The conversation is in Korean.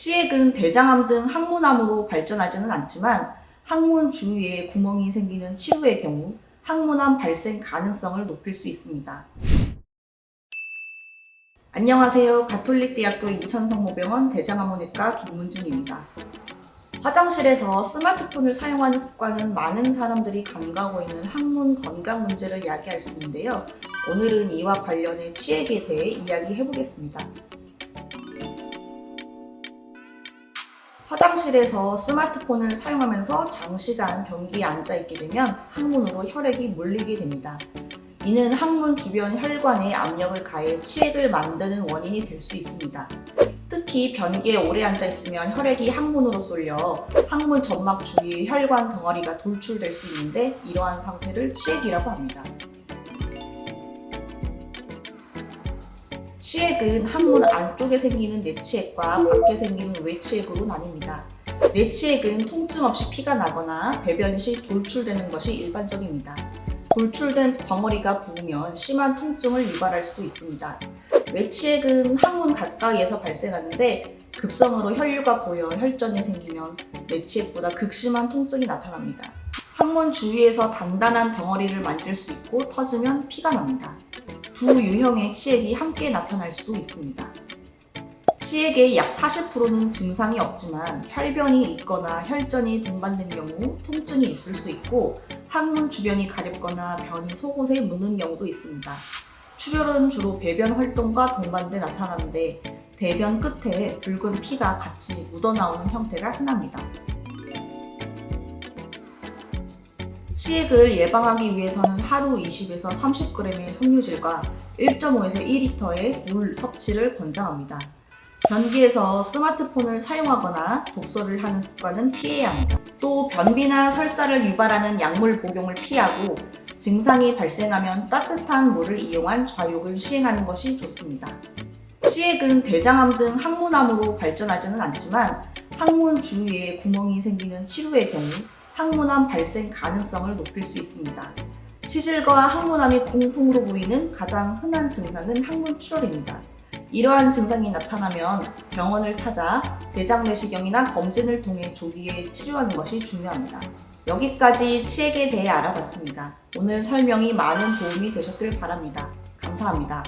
치액은 대장암 등 항문암으로 발전하지는 않지만 항문 주위에 구멍이 생기는 치료의 경우 항문암 발생 가능성을 높일 수 있습니다. 안녕하세요. 가톨릭대학교 인천성모병원 대장암원외과 김문준입니다. 화장실에서 스마트폰을 사용하는 습관은 많은 사람들이 간과하고 있는 항문 건강 문제를 야기할 수 있는데요. 오늘은 이와 관련해 치액에 대해 이야기해 보겠습니다. 화장실에서 스마트폰을 사용하면서 장시간 변기에 앉아 있게 되면 항문으로 혈액이 몰리게 됩니다. 이는 항문 주변 혈관에 압력을 가해 치액을 만드는 원인이 될 수 있습니다. 특히 변기에 오래 앉아 있으면 혈액이 항문으로 쏠려 항문 점막 주위 혈관 덩어리가 돌출될 수 있는데 이러한 상태를 치액이라고 합니다. 치액은 항문 안쪽에 생기는 내치액과 밖에 생기는 외치액으로 나뉩니다. 내치액은 통증 없이 피가 나거나 배변 시 돌출되는 것이 일반적입니다. 돌출된 덩어리가 부으면 심한 통증을 유발할 수도 있습니다. 외치액은 항문 가까이에서 발생하는데 급성으로 혈류가 고여 혈전이 생기면 내치액보다 극심한 통증이 나타납니다. 항문 주위에서 단단한 덩어리를 만질 수 있고 터지면 피가 납니다. 두 유형의 치액이 함께 나타날 수도 있습니다. 치액의 약 40%는 증상이 없지만 혈변이 있거나 혈전이 동반된 경우 통증이 있을 수 있고 항문 주변이 가렵거나 변이 속옷에 묻는 경우도 있습니다. 출혈은 주로 배변 활동과 동반돼 나타나는데 대변 끝에 붉은 피가 같이 묻어나오는 형태가 흔합니다. 치액을 예방하기 위해서는 하루 20에서 30g의 섬유질과 1.5에서 2리터의 물 섭취를 권장합니다. 변기에서 스마트폰을 사용하거나 독서를 하는 습관은 피해야 합니다. 또 변비나 설사를 유발하는 약물 복용을 피하고 증상이 발생하면 따뜻한 물을 이용한 좌욕을 시행하는 것이 좋습니다. 치액은 대장암 등 항문암으로 발전하지는 않지만 항문 주위에 구멍이 생기는 치료의 경우 항문암 발생 가능성을 높일 수 있습니다. 치질과 항문암이 공통으로 보이는 가장 흔한 증상은 항문 출혈입니다. 이러한 증상이 나타나면 병원을 찾아 대장 내시경이나 검진을 통해 조기에 치료하는 것이 중요합니다. 여기까지 치액에 대해 알아봤습니다. 오늘 설명이 많은 도움이 되셨길 바랍니다. 감사합니다.